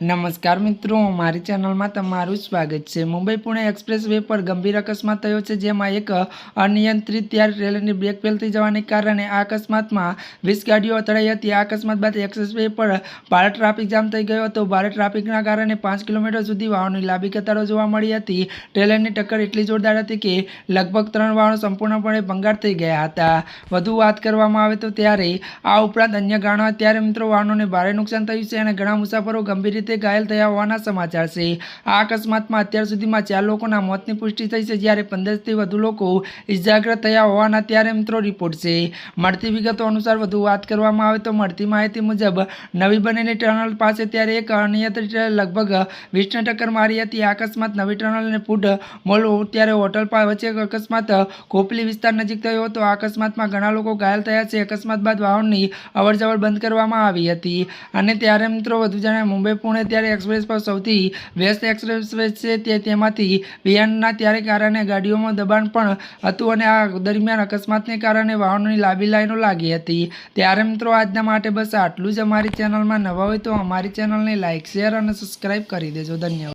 નમસ્કાર મિત્રો, મારી ચેનલમાં તમારું સ્વાગત છે. મુંબઈ પુણે એક્સપ્રેસ વે પર ગંભીર અકસ્માત થયો છે, જેમાં એક અનિયંત્રિત ત્યારે ટ્રેલરની બ્રેક ફેલ થઈ જવાને કારણે આ અકસ્માતમાં વીસ ગાડીઓ અથડાઈ હતી. આ અકસ્માત બાદ એક્સપ્રેસ વે પર ભારે ટ્રાફિક જામ થઈ ગયો હતો. ભારે ટ્રાફિકના કારણે પાંચ કિલોમીટર સુધી વાહનોની લાંબી કતારો જોવા મળી હતી. ટ્રેલરની ટક્કર એટલી જોરદાર હતી કે લગભગ ત્રણ વાહનો સંપૂર્ણપણે ભંગાર થઈ ગયા હતા. વધુ વાત કરવામાં આવે તો ત્યારે આ ઉપરાંત અન્ય કારણો ત્યારે મિત્રો, વાહનોને ભારે નુકસાન થયું છે અને ઘણા મુસાફરો ગંભીર રીતે ઘાયલ થયા હોવાના સમાચાર છે. આ અકસ્માતમાં અત્યાર સુધીમાં ચાર લોકોના મોતની પુષ્ટિ થઈ છે, જ્યારે પંદરથી વધુ લોકો ઇજાગ્રસ્ત થયા હોવાના ત્યારે મિત્રો રિપોર્ટ છે. મળતી વિગતો અનુસાર વધુ વાત કરવામાં આવે તો મળતી માહિતી મુજબ, નવી બનેલી ટનલ પાસે ત્યારે એક અનિયંત્રિત લગભગ વીસને ટક્કર મારી હતી. અકસ્માત નવી અને ફૂડ મોલ ત્યારે હોટલ વચ્ચે અકસ્માત કોપલી વિસ્તાર નજીક થયો હતો. આ અકસ્માતમાં ઘણા લોકો ઘાયલ થયા છે. અકસ્માત બાદ વાહનની અવરજવર બંધ કરવામાં આવી હતી. અને ત્યારે મિત્રો વધુ જણાવે મુંબઈ પુણે ત્યારે એક્સપ્રેસ પર સૌથી વ્યસ્ત એક્સપ્રેસ છે તે તેમાંથી બિહારના ત્યારે કારણે ગાડીઓમાં દબાણ પણ હતું અને આ દરમિયાન અકસ્માતને કારણે વાહનોની લાંબી લાઈનો લાગી હતી. ત્યારે મિત્રો આજના માટે બસ આટલું જ. અમારી ચેનલમાં નવા હોય તો અમારી ચેનલને લાઇક શેર અને સબસ્ક્રાઈબ કરી દેજો. ધન્યવાદ.